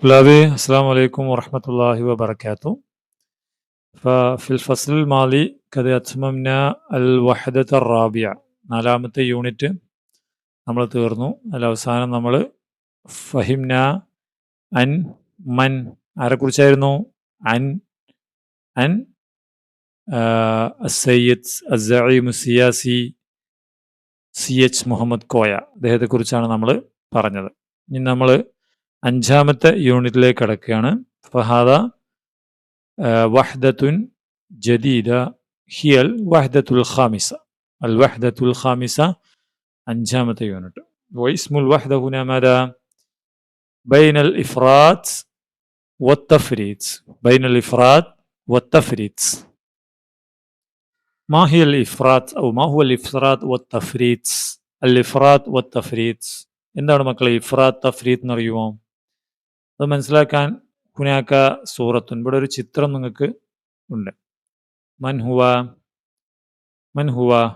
طلابي السلام عليكم ورحمة الله وبركاته ففي الفصل الماضي قد أتممنا الوحدة الرابعة നാലാമത്തെ യൂണിറ്റ് നമ്മൾ തീർന്നു അതിൽ അവസാനം നമ്മൾ ഫഹിംന അൻ മൻ ആരെക്കുറിച്ചായിരുന്നു അൻ അൻ സയ്യദ് അസീം സിയാസി സി എച്ച് മുഹമ്മദ് കോയ അദ്ദേഹത്തെക്കുറിച്ചാണ് നമ്മൾ പറഞ്ഞത് ഇനി നമ്മൾ അഞ്ചാമത്തെ യൂണിറ്റിലേക്ക് കടക്കുകയാണ് ഫഹാദ വഹ്ദത്തുൻ ജദീദ ഹിയൽ വഹ്ദത്തുൽ ഖാമിസ അൽ വഹ്ദത്തുൽ ഖാമിസ അഞ്ചാമത്തെ യൂണിറ്റ് واسم الوحدة هنا ماذا؟ بين الإفراد والتفريط بين الإفراد والتفريط ما هي الإفراد أو ما هو الإفراد والتفريط الإفراد والتفريط എന്താണ് മക്കളെ ഇഫ്രാത്ത് തഫ്രീത്ത് എന്നറിയുമോ അത് മനസ്സിലാക്കാൻ ഹുനാക്ക സൂറത്തുൻ. ഇവിടെ ഒരു ചിത്രം നിങ്ങൾക്ക് ഉണ്ട്. മൻഹുവ മൻഹുവ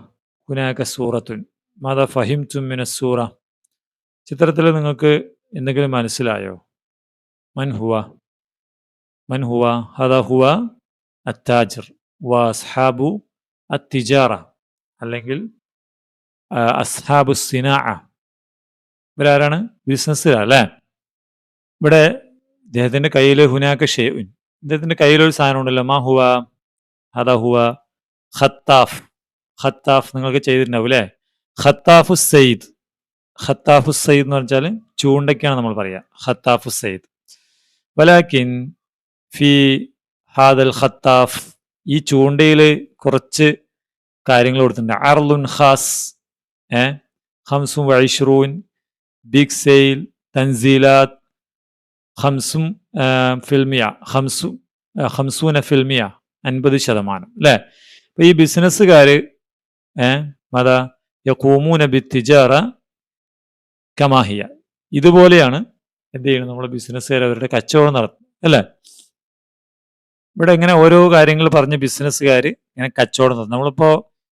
ഹുനാക്ക സൂറത്തുൻ. മാത ഫഹിം തുമ്മിന സൂറ. ചിത്രത്തിൽ നിങ്ങൾക്ക് എന്തെങ്കിലും മനസ്സിലായോ? മൻഹുവ മൻഹുവ ഹദ ഹുവ അത്താജർ. വ അസ്ഹാബു അത്തിജാറ. അല്ലെങ്കിൽ അസ്ഹാബു സിനാ ഇവരാരാണ്? ബിസിനസ്സിലല്ലേ ഇവിടെ ഇദ്ദേഹത്തിന്റെ കയ്യിൽ ഹുനാക്ക് ഷേവിൻ ഇദ്ദേഹത്തിന്റെ കയ്യിലൊരു സാധനം ഉണ്ടല്ലോ. മാ ഹുവ ഹദ ഹുവ ഖത്താഫ്. ഖത്താഫ് നിങ്ങൾക്ക് ചെയ്തിട്ടുണ്ടാവും അല്ലേ ഖത്താഫു സയ്യിദ് ഖത്താഫു സയ്യിദ് എന്ന് പറഞ്ഞാൽ ചൂണ്ടയ്ക്കാണ് നമ്മൾ പറയുക ഖത്താഫു സയ്യിദ് വലാക്കിൻ ഫി ഹാദൽ ഖത്താഫ്. ഈ ചൂണ്ടയിൽ കുറച്ച് കാര്യങ്ങൾ കൊടുത്തിട്ടുണ്ട്. അർലുൻ ഖാസ് ഏ? ഹംസും വൈഷ്റൂൻ ബിഗ് സെയിൽ തൻസീലാത്ത് ഹംസും ഫിൽമിയ ഹംസു ഹംസൂന ഫിൽമിയ അൻപത് ശതമാനം അല്ലേ അപ്പൊ ഈ ബിസിനസ്സുകാർ മത യക്കൂമൂന ബിത്തിജാറ കമാഹിയ. ഇതുപോലെയാണ് എന്ത് ചെയ്യണം നമ്മുടെ ബിസിനസ്സുകാർ അവരുടെ കച്ചവടം നടത്തുന്നത് അല്ലേ? ഇവിടെ ഇങ്ങനെ ഓരോ കാര്യങ്ങൾ പറഞ്ഞ് ബിസിനസ്സുകാർ ഇങ്ങനെ കച്ചവടം നടത്തും നമ്മളിപ്പോ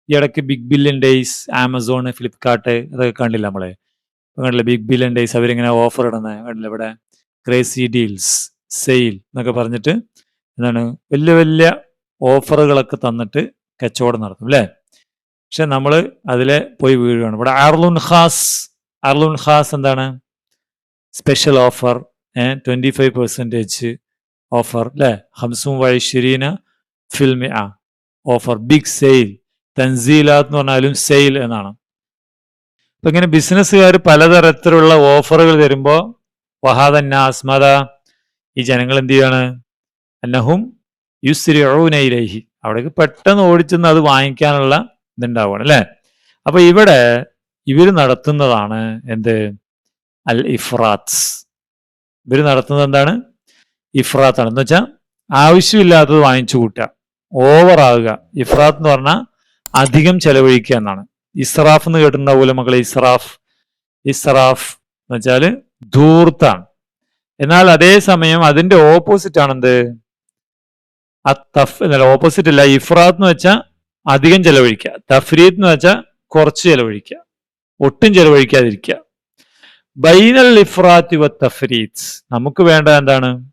ഈ ഇടയ്ക്ക് big billion days Amazon Flipkart ഇതൊക്കെ കണ്ടില്ല നമ്മളെ? കണ്ടില്ല ബിഗ് ബില്യൺ ഡേയ്സ് അവരിങ്ങനെ ഓഫർ ഇടുന്നത് കണ്ടില്ല ഇവിടെ? ക്രേസി ഡീൽസ് സെയിൽ എന്നൊക്കെ പറഞ്ഞിട്ട് എന്താണ് വലിയ വലിയ ഓഫറുകളൊക്കെ തന്നിട്ട് കച്ചവടം നടത്തും അല്ലേ? പക്ഷെ നമ്മൾ അതിലെ പോയി വീഴുകയാണ്. ഇവിടെ അർലുൻ ഖാസ് അർലുൻ ഖാസ് എന്താണ്? Special offer twenty five percentage offer അല്ലേ? ഹംസും വൈശ്വരീന ഫിൽമി ആ ഓഫർ. ബിഗ് സെയിൽ തൻസീലാത്ത് എന്ന് പറഞ്ഞാലും സെയിൽ എന്നാണ്. അപ്പൊ ഇങ്ങനെ ബിസിനസ്സുകാർ പലതരത്തിലുള്ള ഓഫറുകൾ തരുമ്പോൾ വഹാദന്നാസ് മത ഈ ജനങ്ങൾ എന്ത് ചെയ്യാണ്? അന്നഹും യുസ്രിഊനയിലേഹി അവിടേക്ക് പെട്ടെന്ന് ഓടിച്ചെന്ന് അത് വാങ്ങിക്കാനുള്ള ഇതുണ്ടാവുകയാണ് അല്ലേ? അപ്പൊ ഇവിടെ ഇവർ നടത്തുന്നതാണ് എന്ത്? അൽ ഇഫ്രാത്സ് ഇവർ നടത്തുന്നത് എന്താണ്? ഇഫ്രാത്താണ്. എന്ന് വെച്ചാൽ ആവശ്യമില്ലാത്തത് വാങ്ങിച്ചു കൂട്ടുക ആവുക ഇഫ്രാത്ത് എന്ന് പറഞ്ഞാൽ അധികം ചെലവഴിക്കുക എന്നാണ്. ഇസ്രാഫ് എന്ന് കേട്ടിട്ടുണ്ടാവൂല മക്കളെ ഇസ്രാഫ്. ഇസ്രാഫ് എന്ന് വെച്ചാൽ ധൂർത്താണ് എന്നാൽ അതേസമയം അതിന്റെ ഓപ്പോസിറ്റ് ആണെന്ത്? തഫ് എന്നല്ല ഓപ്പോസിറ്റ് അല്ല ഇഫ്രാത്ത് എന്ന് വെച്ചാൽ അധികം ചെലവഴിക്കുക. തഫ്രീത്ത് എന്ന് വെച്ചാൽ കുറച്ച് ചെലവഴിക്കുക. ഒട്ടും ചെലവഴിക്കാതിരിക്കുക. ബൈനൽ ഇഫ്രാത്ത് വ തഫ്രീത്ത്. നമുക്ക് വേണ്ടത് എന്താണ്?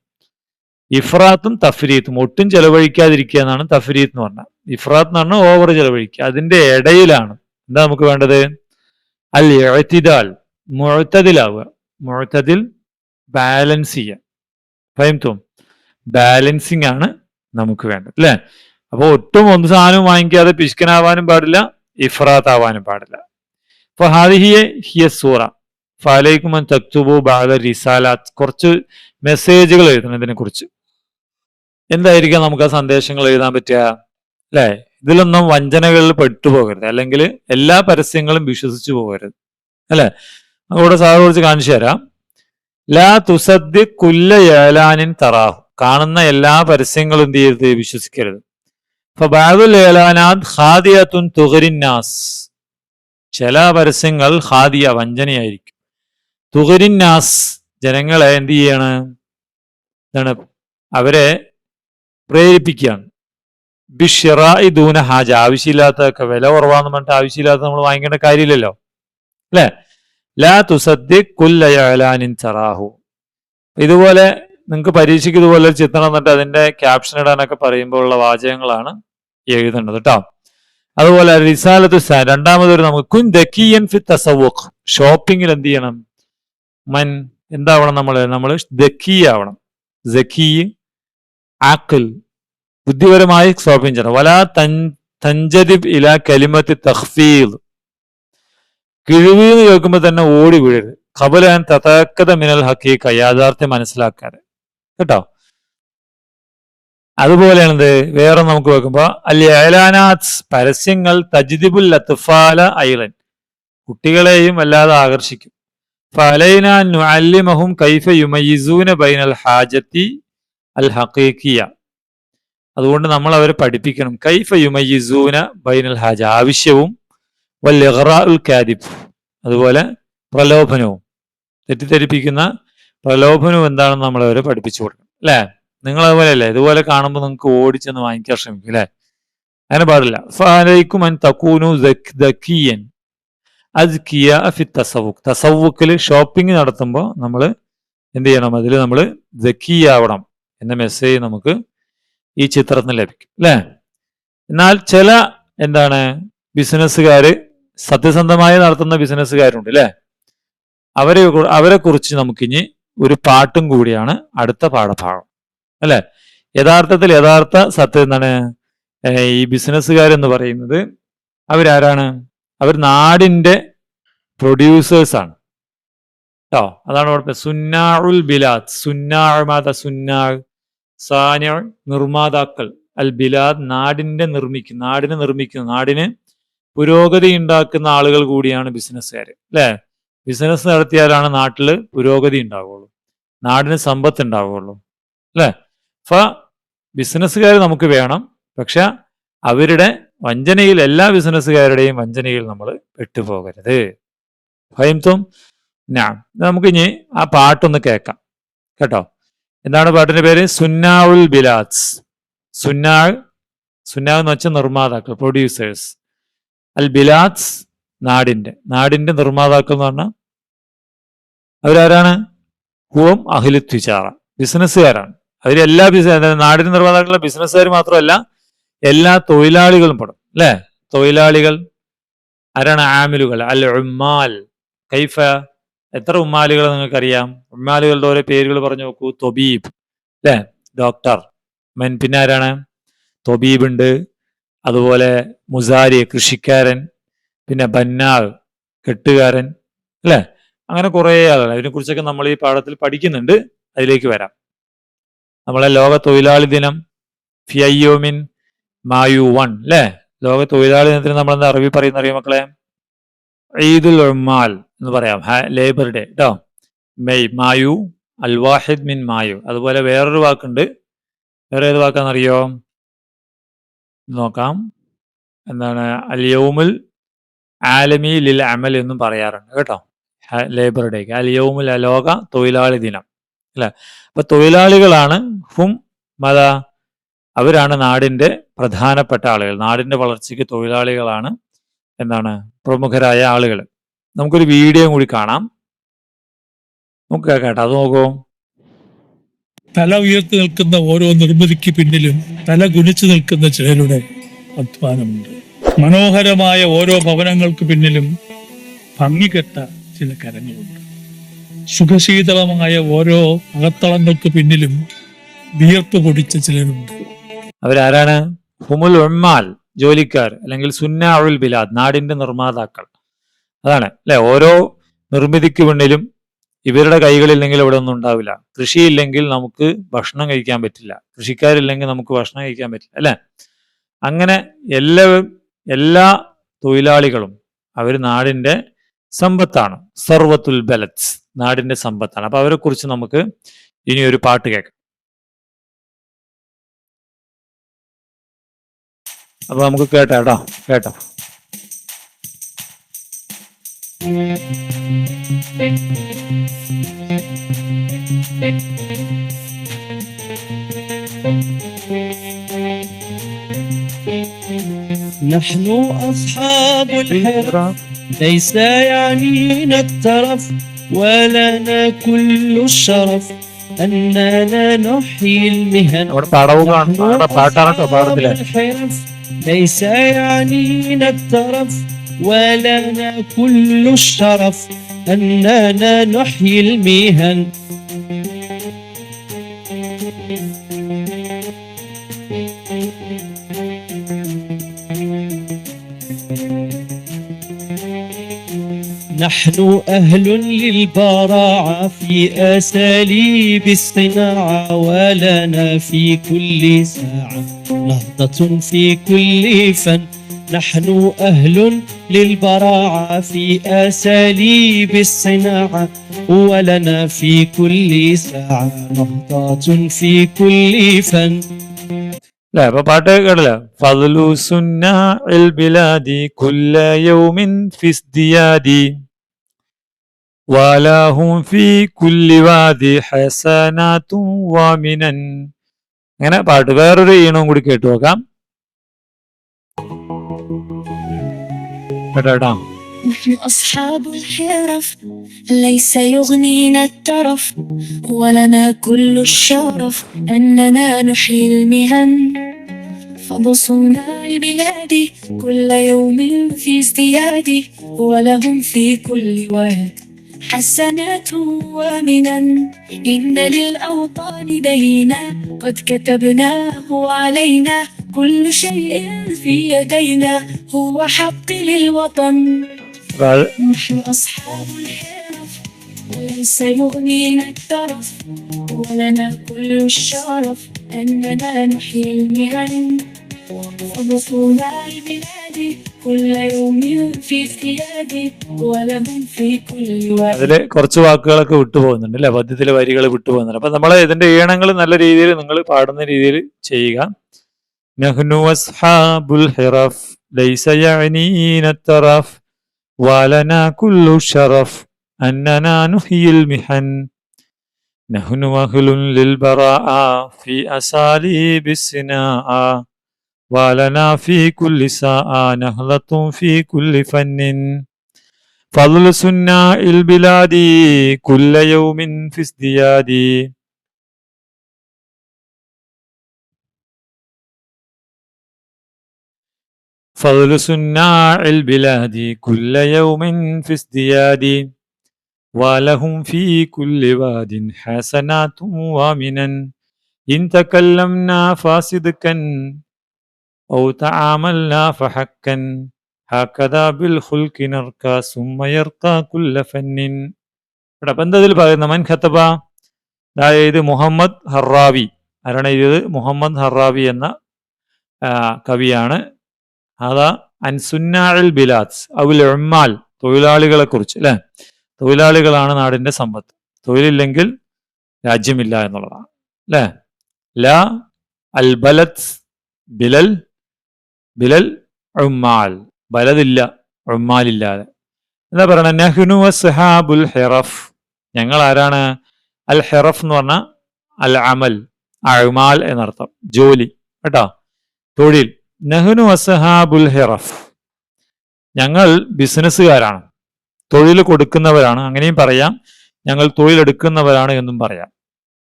ഇഫ്രാത്തും തഫ്രീത്തും. ഒട്ടും ചെലവഴിക്കാതിരിക്കുക എന്നാണ് തഫ്രീത്ത് എന്ന് പറഞ്ഞാൽ ഇഫ്രാത്ത് എന്ന് പറഞ്ഞാൽ ഓവർ ചെലവഴിക്കുക. അതിന്റെ ഇടയിലാണ്. എന്താ നമുക്ക് വേണ്ടത്? അൽ എഴുത്തിദാൽ മുഴത്തതിലാവുക മുഴത്തതിൽ ബാലൻസ് ചെയ്യാം ഫൈം തോം ബാലൻസിങ് ആണ് നമുക്ക് വേണ്ടത് അല്ലേ അപ്പൊ ഒട്ടും ഒന്ന് സാധനം വാങ്ങിക്കാതെ പിശുക്കനാവാനും പാടില്ല ഇഫ്രാത്ത് ആവാനും പാടില്ല. അപ്പൊ ഹാദിഹിയെ ഹിയ സൂറ. ഫാലൈക്കുമൻ തക്തുബു ബാല റിസാലാത്ത്. കുറച്ച് മെസ്സേജുകൾ എഴുതണം ഇതിനെ കുറിച്ച് എന്തായിരിക്കാം നമുക്ക് ആ സന്ദേശങ്ങൾ എഴുതാൻ പറ്റുക? അല്ലേ ഇതിലൊന്നും വഞ്ചനകളിൽ പെട്ടുപോകരുത്. അല്ലെങ്കിൽ എല്ലാ പരസ്യങ്ങളും വിശ്വസിച്ചു പോകരുത്. അല്ലെ? അവിടെ സാറ് കുറിച്ച് കാണിച്ചു തരാം. ലാ തുസദ്ദി കുല്ല ഏലാനിൻ തറാഹു. കാണുന്ന എല്ലാ പരസ്യങ്ങളും എന്ത് ചെയ്യരുത്? വിശ്വസിക്കരുത്. ഹാദിയത്തുൻ തുഹരിന്നാസ് ചില പരസ്യങ്ങൾ ഹാദിയ വഞ്ചനയായിരിക്കും. തുഹരിന്നാസ് ജനങ്ങളെ എന്ത് ചെയ്യാണ്? എന്താണ്? അവരെ പ്രേരിപ്പിക്കുകയാണ്. ബിഷിറായി ദൂന ഹാജ. ആവശ്യമില്ലാത്തതൊക്കെ വില കുറവാന്ന് പറഞ്ഞിട്ട് ആവശ്യമില്ലാത്ത നമ്മൾ വാങ്ങിക്കേണ്ട കാര്യമില്ലല്ലോ. അല്ലേ? ലാ തുസദ്ദി കുല്ലയാലാനിൻ ചറാഹു ഇതുപോലെ നിങ്ങൾക്ക് പരീക്ഷയ്ക്ക് ഇതുപോലെ ഒരു ചിത്രം എന്നിട്ട് അതിന്റെ ക്യാപ്ഷൻ ഇടാനൊക്കെ പറയുമ്പോൾ ഉള്ള വാചകങ്ങളാണ് എഴുതേണ്ടത് കേട്ടോ അതുപോലെ റിസാലത്ത് രണ്ടാമതൊരു നമുക്ക് കുൻ ദക്കിയൻ ഫി തസവുഖ് ഷോപ്പിംഗിൽ എന്ത് ചെയ്യണം? മൻ എന്താവണം നമ്മൾ നമ്മൾ ദക്കി ആവണം. ജക്കി ആക്കിൽ ബുദ്ധിപരമായി ഷോപ്പിംഗ് ചെയ്യണം. വലാ തൻ തഞ്ചദിബ് ഇല കലിമത്ത് തഖ്ഫീദ്. കിഴിവ് എന്ന് കേൾക്കുമ്പോൾ തന്നെ ഓടി വീഴരുത്. കബലാൻ തഥാക്കത മിനൽ ഹക്കീക്ക യാഥാർത്ഥ്യം മനസ്സിലാക്കാതെ കേട്ടോ? അതുപോലെയാണ് എന്ത് വേറെ നമുക്ക് വെക്കുമ്പോ അൽ ഏലാനാത്ത് പരസ്യങ്ങൾ തജ്ദിബുൽ ലത്തുഫാല ഐലൻ കുട്ടികളെയും വല്ലാതെ ആകർഷിക്കും. ഫലൈന നുഅല്ലിമഹും കൈഫ യുമയ്യിസൂന ബൈനൽ ഹാജത്തി അൽ ഹഖീഖിയ. അതുകൊണ്ട് നമ്മൾ അവരെ പഠിപ്പിക്കണം. കൈഫ യുമയ്യിസൂന ബൈനൽ ഹാജ. ആവശ്യവും വൽ ഇഗ്റാഉൽ കാദിബ്. അതുപോലെ പ്രലോഭനവും. തെറ്റിദ്ധരിപ്പിക്കുന്ന പ്രലോഭനവും എന്താണെന്ന് നമ്മൾ അവരെ പഠിപ്പിച്ചു കൊടുക്കണം. അല്ലേ? നിങ്ങൾ അതുപോലെ അല്ലേ ഇതുപോലെ കാണുമ്പോൾ നിങ്ങൾക്ക് ഓടിച്ചെന്ന് വാങ്ങിക്കാൻ ശ്രമിക്കും അല്ലേ? അങ്ങനെ പാടില്ല. ഫാലൈക്കും അൻ തക്കൂനു ദക്കിയൻ അദ്കിയ ഫി തസവുക്ക് തസവുക്കിൽ ഷോപ്പിംഗ് നടത്തുമ്പോൾ നമ്മൾ എന്ത് ചെയ്യണം? അതിൽ നമ്മൾ ദക്കിയാവണം എന്ന മെസ്സേജ് നമുക്ക് ഈ ചിത്രത്തിൽ ലഭിക്കും അല്ലേ? എന്നാൽ ചില എന്താണ്? ബിസിനസ്സുകാർ സത്യസന്ധമായി നടത്തുന്ന ബിസിനസ്സുകാരുണ്ട് അല്ലേ അവരെ അവരെ കുറിച്ച് നമുക്കിനി ഒരു പാട്ടും കൂടിയാണ് അടുത്ത പാഠഭാഗം. അല്ലെ? യഥാർത്ഥത്തിൽ യഥാർത്ഥ സത്യം എന്താണ്? ഈ ബിസിനസ്സുകാരെന്ന് പറയുന്നത് അവരാരാണ്? അവർ നാടിന്റെ പ്രൊഡ്യൂസേഴ്സ് ആണ്. കേട്ടോ അതാണ് അവിടെ സുന്നാഉൽ ബിലാദ്. സുന്നാഴ്മാത സുന്നാൾ സാനിയ നിർമ്മാതാക്കൾ. അൽ ബിലാദ് നാടിന്റെ നിർമ്മിക്കുന്ന നാടിനെ നിർമ്മിക്കുന്ന. നാടിന് പുരോഗതി ഉണ്ടാക്കുന്ന ആളുകൾ കൂടിയാണ് ബിസിനസ്സുകാർ അല്ലേ? ബിസിനസ് നടത്തിയാലാണ് നാട്ടിൽ പുരോഗതി ഉണ്ടാവുള്ളൂ നാടിന് സമ്പത്ത് ഉണ്ടാവുള്ളൂ അല്ലേ? ഫ ബിസിനസ്സുകാർ നമുക്ക് വേണം പക്ഷെ അവരുടെ വഞ്ചനയിൽ എല്ലാ ബിസിനസ്സുകാരുടെയും വഞ്ചനയിൽ നമ്മൾ പെട്ടുപോകരുത്. ഭയംത്വം ഞാൻ നമുക്ക് ഇനി ആ പാട്ടൊന്ന് കേൾക്കാം കേട്ടോ? എന്താണ് പാട്ടിന്റെ പേര്? സുന്നാവുൽ ബിലാസ് സുന്നാൾ സുന്നാവ് എന്ന് വെച്ചാൽ നിർമ്മാതാക്കൾ പ്രൊഡ്യൂസേഴ്സ് അൽ ബിലാസ് നാടിന്റെ നാടിന്റെ നിർമ്മാതാക്കൾ എന്ന് പറഞ്ഞാൽ അവരാരാണ്? ഹുവം അഹിലു ത്വിചാറ ബിസിനസ്സുകാരാണ്. അവരെല്ലാ ബിസിനസ് നാടിന് നിർമ്മാതാക്കളുടെ ബിസിനസ്സുകാർ മാത്രമല്ല എല്ലാ തൊഴിലാളികളും പെടും അല്ലേ? തൊഴിലാളികൾ ആരാണ്? ആമിലുകൾ അൽ ഉമ്മാൽ. കൈഫ എത്ര ഉമ്മാലുകൾ നിങ്ങൾക്കറിയാം? ഉമ്മാലുകളുടെ ഓരോ പേരുകൾ പറഞ്ഞു നോക്കൂ. തൊബീബ് അല്ലേ? ഡോക്ടർ. മെൻ പിന്നെ ആരാണ്? തൊബീബ് ഉണ്ട്. അതുപോലെ മുസാരി കൃഷിക്കാരൻ പിന്നെ ബന്നാൾ കെട്ടുകാരൻ അല്ലേ? അങ്ങനെ കുറേ ആളുകൾ അതിനെ കുറിച്ചൊക്കെ നമ്മൾ ഈ പാഠത്തിൽ പഠിക്കുന്നുണ്ട്. അതിലേക്ക് വരാം. നമ്മളെ ലോക തൊഴിലാളി ദിനം ഫിയോമിൻ മായു വൺ അല്ലേ? ലോക തൊഴിലാളി ദിനത്തിന് നമ്മൾ എന്താ അറബി പറയുന്ന അറിയാം മക്കളെ? ഈദുൽ ഉമ്മാൽ എന്ന് പറയാം. ലേബർ ഡേ കേട്ടോ മെയ് മായു അൽ വാഹിദ് മിൻ മായു. അതുപോലെ വേറൊരു വാക്കുണ്ട്. വേറെ ഏത് വാക്കാണെന്നറിയോ? നോക്കാം. എന്താണ്? അൽ യൗമുൽ ആലമി ലിൽ അമൽ എന്നും പറയാറുണ്ട് കേട്ടോ. ലേബർ ഡേക്ക് അൽ അലോക തൊഴിലാളി ദിനം അല്ലെ? അപ്പൊ തൊഴിലാളികളാണ് ഹും മത അവരാണ് നാടിന്റെ പ്രധാനപ്പെട്ട ആളുകൾ. നാടിന്റെ വളർച്ചയ്ക്ക് തൊഴിലാളികളാണ് എന്താണ്? പ്രമുഖരായ ആളുകൾ. നമുക്കൊരു വീഡിയോ കൂടി കാണാം. നമുക്ക് കേട്ടോ. അത് നോക്കൂ. തല ഉയർത്തി നിൽക്കുന്ന ഓരോ നിർമ്മിതിക്ക് പിന്നിലും തല കുനിച്ചു നിൽക്കുന്ന ചിലരുടെ അധ്വാനമുണ്ട്. മനോഹരമായ ഓരോ ഭവനങ്ങൾക്ക് പിന്നിലും ഭംഗികെട്ട ചില കരങ്ങളുണ്ട്. സുഖശീതളമായ ഓരോ അകത്തളങ്ങൾക്ക് പിന്നിലും വിയർപ്പ് പൊടിച്ച ചിലരുണ്ട്. അവരാരാണ്? ഹുമുൽ ഉമ്മാൽ ജോലിക്കാർ അല്ലെങ്കിൽ സുന്നാഉൽ ബിലാദ് നാടിന്റെ നിർമ്മാതാക്കൾ. അതാണ് അല്ലെ? ഓരോ നിർമ്മിതിക്ക് പിന്നിലും ഇവരുടെ കൈകളില്ലെങ്കിൽ ഇവിടെ ഒന്നും ഉണ്ടാവില്ല. കൃഷിയില്ലെങ്കിൽ നമുക്ക് ഭക്ഷണം കഴിക്കാൻ പറ്റില്ല. കൃഷിക്കാരില്ലെങ്കിൽ നമുക്ക് ഭക്ഷണം കഴിക്കാൻ പറ്റില്ല അല്ലെ? അങ്ങനെ എല്ലാ എല്ലാ തൊഴിലാളികളും അവർ നാടിന്റെ സമ്പത്താണ്. സർവത്തുൽ ബലത്ത് നാടിന്റെ സമ്പത്താണ്. അപ്പൊ അവരെ കുറിച്ച് നമുക്ക് ഇനി ഒരു പാട്ട് കേൾക്കാം. അപ്പൊ നമുക്ക് കേട്ടോ കേട്ടോ കേട്ടോ. نحن أصحاب الحرف ليس يعنينا الترف ولنا كل الشرف أننا نحيي المهن. نحن أصحاب الحرف ليس يعنينا الترف ولنا كل الشرف أننا نحيي المهن. نحن أهل للبراعة في أساليب الصناعة ولنا في كل ساعة نهضة في كل فن. نحن أهل للبراعة في أساليب الصناعة ولنا في كل ساعة نهضات في كل فن. لا പാട്ട് കേട്ടില്ല. ഫضلു സുന്നാഇൽ ബിലാദി കുല്ല യൗമിൻ ഫിസ്ദിയാദി. വാലാഹും ഫി കുല്ലി വാദി ഹസനാതും വാമിനൻ. അങ്ങനെ പാട്ട് വേറൊരു ഈണവും കൂടി കേട്ടു നോക്കാം. تررام نحن أصحاب الحرف ليس يغنينا الترف ولنا كل الشرف أننا نحيي المهن. فبصنا لبلادي كل يوم في ازدياد ولهم في كل واد حسنات ومنن. إن للأوطان دينا قد كتبناه علينا كل شيء في يدينا هو حق للوطن نحن أصحاب الحرف وليس يغنينا الترف ولنا كل الشرف أننا نحيي المهن وبطولنا البلاد كل يوم في ازدياد ولهم في كل واد അതില് കുറച്ച് വാക്കുകളൊക്കെ വിട്ടുപോകുന്നുണ്ട് അല്ലെ പദ്യത്തിലെ വരികൾ വിട്ടുപോകുന്നുണ്ട് അപ്പൊ നമ്മൾ ഇതിന്റെ ഈണങ്ങൾ നല്ല രീതിയിൽ നിങ്ങൾ പാടുന്ന രീതിയിൽ ചെയ്യുക نحن أصحاب الحرف ليس يعنينا الترف. ولنا كل الشرف أننا نحيي المحن. نحن أهل للبراءة في أساليب الصناعة. ولنا في كل ساعة نهلة في كل فن. فضل سناء البلاد كل يوم في ازدياد. فضل سناع البلاد كل يوم في ازدياد ولهم في كل واد حسنات ومنا إن تكلمنا فاصدقا أو تعاملنا فحقا هكذا بالخلق نرقى ثم يرقى كل فن ഇവിടെ അപ്പൊ എന്താ ഇതിൽ പറയുന്ന മൻ ഖത്തബ അതായത് മുഹമ്മദ് ഹറാവി ആരാണ് എഴുതിയത് മുഹമ്മദ് ഹറാവി എന്ന ആ, കവിയാണ് അതാ അൻസുന്നാഴൽ ബിലാത്സ് അവിൽ ഉമ്മാൽ തൊഴിലാളികളെ കുറിച്ച് അല്ലെ? തൊഴിലാളികളാണ് നാടിന്റെ സമ്പത്ത്. തൊഴിലില്ലെങ്കിൽ രാജ്യമില്ല എന്നുള്ളതാണ് അല്ലെ? ല അൽ ബലത് ബിലൽ ബിലൽ ഉമ്മാൽ ബലതില്ല ഉമ്മാലില്ലാതെ. എന്താ പറയണ? നെഹ്നു അസ്ഹാബുൽ ഹെറഫ്. ഞങ്ങൾ ആരാണ്? അൽ ഹെറഫ് എന്ന് പറഞ്ഞാൽ അൽ അമൽ അഴുമാൽ എന്നർത്ഥം ജോലി കേട്ടോ? തൊഴിൽ. നഹ്നു അസഹാബുൽ ഹിറഫ്. ഞങ്ങൾ ബിസിനസ്സുകാരാണ്. തൊഴിൽ കൊടുക്കുന്നവരാണ്. അങ്ങനെയും പറയാം. ഞങ്ങൾ തൊഴിലെടുക്കുന്നവരാണ് എന്നും പറയാം.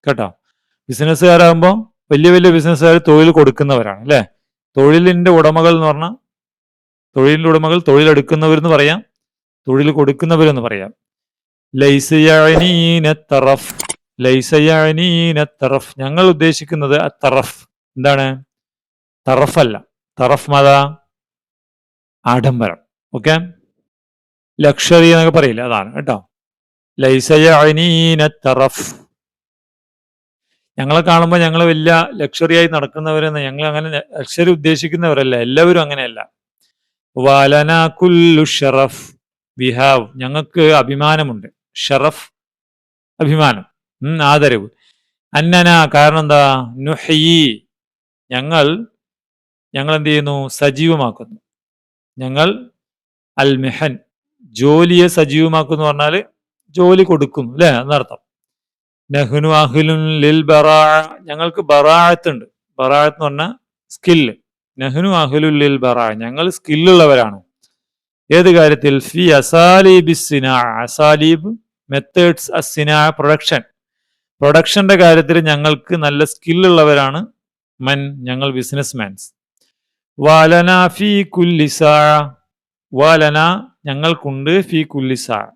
കേട്ടോ? ബിസിനസ്സുകാരാകുമ്പോൾ വലിയ വലിയ ബിസിനസ്സുകാർ തൊഴിൽ കൊടുക്കുന്നവരാണ് അല്ലേ? തൊഴിലിന്റെ ഉടമകൾ എന്ന് പറഞ്ഞാൽ തൊഴിലിന്റെ ഉടമകൾ തൊഴിലെടുക്കുന്നവരെന്ന് പറയാം. തൊഴിൽ കൊടുക്കുന്നവരെന്ന് പറയാം. ലൈസയഅനീന തറഫ്. ലൈസയഅനീന തറഫ്. ഞങ്ങൾ ഉദ്ദേശിക്കുന്നത് തറഫ്. എന്താണ്? തറഫല്ല. തറഫ് മത ആഡംബരം. ഓക്കെ ലക്ഷറി എന്നൊക്കെ പറയില്ല? അതാണ് കേട്ടോ. ലൈസയറഫ് തറഫ്. ഞങ്ങളെ കാണുമ്പോൾ ഞങ്ങൾ വലിയ ലക്ഷറി ആയി നടക്കുന്നവരെന്ന് ഞങ്ങൾ അങ്ങനെ ലക്ഷറി ഉദ്ദേശിക്കുന്നവരല്ല എല്ലാവരും അങ്ങനെയല്ല. വാലന കുല്ലു ഷറഫ്. വി ഹാവ് ഞങ്ങൾക്ക് അഭിമാനമുണ്ട്. ഷറഫ് അഭിമാനം. ആദരവ്. അന്നന കാരണം എന്താ? നുഹയി. ഞങ്ങൾ ഞങ്ങൾ എന്ത് ചെയ്യുന്നു സജീവമാക്കുന്നു. ഞങ്ങൾ അൽ മെഹൻ ജോലിയെ സജീവമാക്കുന്നു പറഞ്ഞാൽ ജോലി കൊടുക്കുന്നു അല്ലേ? എന്നർത്ഥം നഹ്നു അഹ്ലുൻ ലിൽ ബറാ ഞങ്ങൾക്ക് ബറാഅത്ത് ഉണ്ട് ബറാഅത്ത് എന്ന് പറഞ്ഞാൽ സ്കില്ല് നഹ്നു അഹ്ലുൽ ലിൽ ബറാ ഞങ്ങൾ സ്കില്ലുള്ളവരാണ്. ഏത് കാര്യത്തിൽ? ഫി അസാലീബ് സിനാ അസാലീബ് മെത്തേഡ്സ് അസിനാ പ്രൊഡക്ഷൻ പ്രൊഡക്ഷന്റെ കാര്യത്തിൽ ഞങ്ങൾക്ക് നല്ല സ്കില്ലുള്ളവരാണ് മൻ ഞങ്ങൾ ബിസിനസ് മാൻസ് വാലന ഫി കുല്ലിസാ വാലന ഞങ്ങൾക്കുണ്ട് ഫി കുല്ലിസാ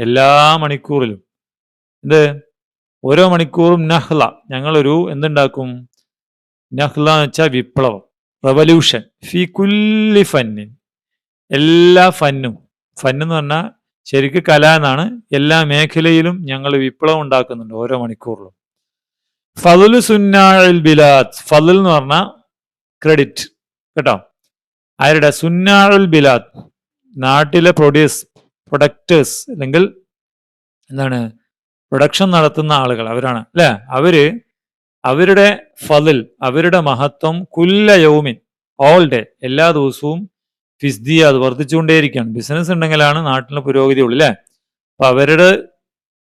എല്ലാ മണിക്കൂറിലും. എന്ത്? ഓരോ മണിക്കൂറും നഹ്ല. ഞങ്ങളൊരു എന്തുണ്ടാക്കും? നഹ്ല എന്ന് വെച്ചാൽ വിപ്ലവം. റവല്യൂഷൻ. ഫി കുല്ലി ഫന്നിൻ. എല്ലാ ഫന്നും. ഫന്ന് എന്ന് പറഞ്ഞാൽ ശരിക്ക് കല എന്നാണ് എല്ലാ മേഖലയിലും ഞങ്ങൾ വിപ്ലവം ഉണ്ടാക്കുന്നുണ്ട് ഓരോ മണിക്കൂറിലും. ഫതുൽ സുന്നാൽ ബിലാദ്. ഫതുൽ എന്ന് പറഞ്ഞാൽ ക്രെഡിറ്റ്. കേട്ടോ? ആരുടെ? സുന്നാൽ ബിലാദ് നാട്ടിലെ പ്രൊഡ്യൂസ് പ്രൊഡക്റ്റേഴ്സ് അല്ലെങ്കിൽ എന്താണ്? പ്രൊഡക്ഷൻ നടത്തുന്ന ആളുകൾ അവരാണ് അല്ലെ? അവർ അവരുടെ ഫതിൽ അവരുടെ മഹത്വം കുല്ല യൗമിൻ ഓൾ ഡേ എല്ലാ ദിവസവും ഫിസ്ദി അത് വർദ്ധിച്ചുകൊണ്ടേയിരിക്കുകയാണ്. ബിസിനസ് ഉണ്ടെങ്കിലാണ് നാട്ടിലെ പുരോഗതി ഉള്ളു അല്ലേ? അപ്പൊ അവരുടെ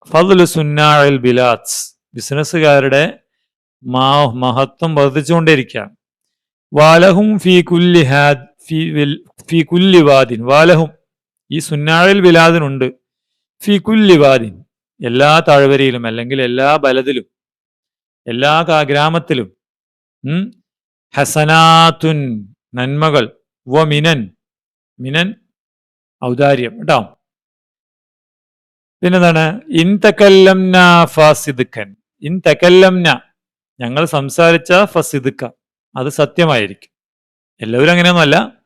ഫതിൽ സുന്നാൽ ബിലാത്സ് ബിസിനസ്സുകാരുടെ മഹത്വം വർദ്ധിച്ചുകൊണ്ടേയിരിക്കുകയാണ്. വാലഹും ഫി കുല്ലി ഹാദ് ഫി കുല്ലി വാദിൻ. വാലഹും ഈ സുന്നാഴിൽ വിലാദിനുണ്ട്. ഫി കുല്ലി വാദിൻ. എല്ലാ താഴ്വരയിലും അല്ലെങ്കിൽ എല്ലാ ബലതിലും എല്ലാ ഗ്രാമത്തിലും ഹസനാത്തുൻ നന്മകൾ വ മിനൻ മിനൻ ഔദാര്യം കേട്ടോ പിന്നെന്താണ്? ഇൻ തക്കല്ലംന ഫസിദുക്കൻ. ഇൻ തക്കല്ലംന ഞങ്ങൾ സംസാരിച്ച ഫസിദ്ക്ക. അത് സത്യമായിരിക്കും. എല്ലാവരും അങ്ങനെയൊന്നുമല്ല.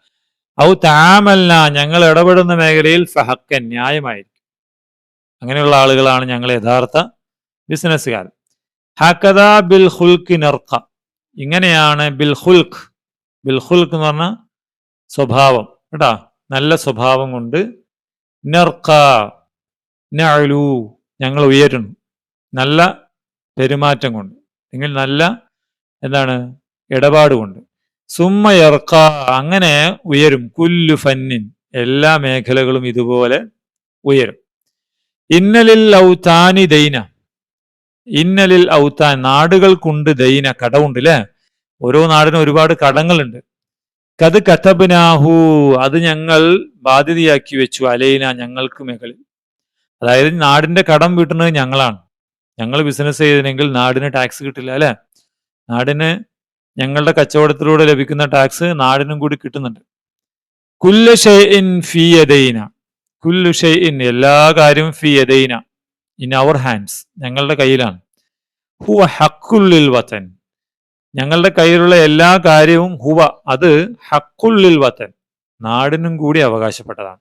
ഔ താമല്ല ഞങ്ങൾ ഇടപെടുന്ന മേഖലയിൽ ഫഹക്കൻ ന്യായമായിരിക്കും. അങ്ങനെയുള്ള ആളുകളാണ് ഞങ്ങൾ യഥാർത്ഥ ബിസിനസ്സുകാർ. ഹക്കദ ബിൽ ഹുൽക്ക് നർക്ക. ഇങ്ങനെയാണ് ബിൽ ഹുൽക്ക്. ബിൽ ഹുൽക്ക് എന്ന് പറഞ്ഞ സ്വഭാവം. കേട്ടാ? നല്ല സ്വഭാവം കൊണ്ട് നർക്ക നഅലു ഞങ്ങൾ ഉയരുന്നു. നല്ല പെരുമാറ്റം കൊണ്ട്. അല്ലെങ്കിൽ നല്ല എന്താണ്? ഇടപാട് സുമ്മയർക്ക അങ്ങനെ ഉയരും. കുല്ലു ഫന്നിൻ എല്ലാ മേഖലകളും ഇതുപോലെ ഉയരും. ഇന്നലിൽ ഔത്താനി ദൈന ഇന്നലിൽ ഔത്താൻ നാടുകൾക്കുണ്ട് ദൈന കടമുണ്ട് അല്ലേ ഓരോ നാടിനും ഒരുപാട് കടങ്ങളുണ്ട്. കത് കഥബനാഹു അത് ഞങ്ങൾ ബാധ്യതയാക്കി വെച്ചു. അലൈന ഞങ്ങൾക്ക് മേഖലയിൽ. അതായത് നാടിന്റെ കടം വീട്ടുന്നത് ഞങ്ങളാണ്. ഞങ്ങൾ ബിസിനസ് ചെയ്തില്ലെങ്കിൽ നാടിന് ടാക്സ് കിട്ടില്ല അല്ലെ? നാടിന് ഞങ്ങളുടെ കച്ചവടത്തിലൂടെ ലഭിക്കുന്ന ടാക്സ് നാടിനും കൂടി കിട്ടുന്നുണ്ട്. കുല്ല ഷെയ്ഇൻ ഫി കുല്ലു ഷെയ്ഇൻ എല്ലാ കാര്യവും ഫി യദൈന. In our hands. ഞങ്ങളുടെ കയ്യിലാണ്. ഹുവ ഹക്കുല്ലിൽ വത്തൻ ഞങ്ങളുടെ കയ്യിലുള്ള എല്ലാ കാര്യവും ഹുവ അത് ഹക്കുള്ളിൽ വത്തൻ നാടിനും കൂടി അവകാശപ്പെട്ടതാണ്.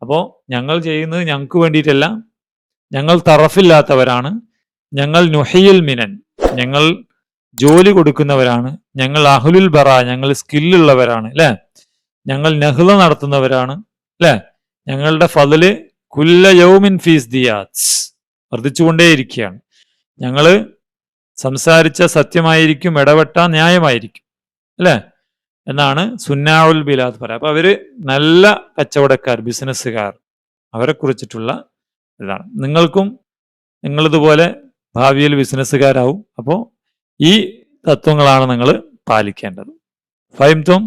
അപ്പോൾ ഞങ്ങൾ ചെയ്യുന്നത് ഞങ്ങൾക്ക് വേണ്ടിയിട്ടല്ല. ഞങ്ങൾ തറഫില്ലാത്തവരാണ്. ഞങ്ങൾ നുഹയിൽ മിനൻ. ഞങ്ങൾ ജോലി കൊടുക്കുന്നവരാണ് ഞങ്ങൾ അഹുലുൽ ബറ ഞങ്ങൾ സ്കില്ലുള്ളവരാണ് അല്ലേ? ഞങ്ങൾ നഹ്ല നടത്തുന്നവരാണ് അല്ലേ? ഞങ്ങളുടെ ഫതിൽ കുല്ല യൗമിൻ ഫീസ് ദിയാത്സ് വർദ്ധിച്ചുകൊണ്ടേയിരിക്കുകയാണ്. ഞങ്ങൾ സംസാരിച്ച സത്യമായിരിക്കും ഇടപെട്ട ന്യായമായിരിക്കും അല്ലേ? എന്നാണ് സുന്നാവുൽ ബിലാദ് പറയാം അപ്പൊ അവർ നല്ല കച്ചവടക്കാർ ബിസിനസ്സുകാർ. അവരെ കുറിച്ചിട്ടുള്ള ഇതാണ്. നിങ്ങൾക്കും നിങ്ങളിതുപോലെ ഭാവിയിൽ ബിസിനസ്സുകാരാവും. അപ്പോൾ ഈ തത്വങ്ങളാണ് നിങ്ങൾ പാലിക്കേണ്ടത്. ഫൈം തോം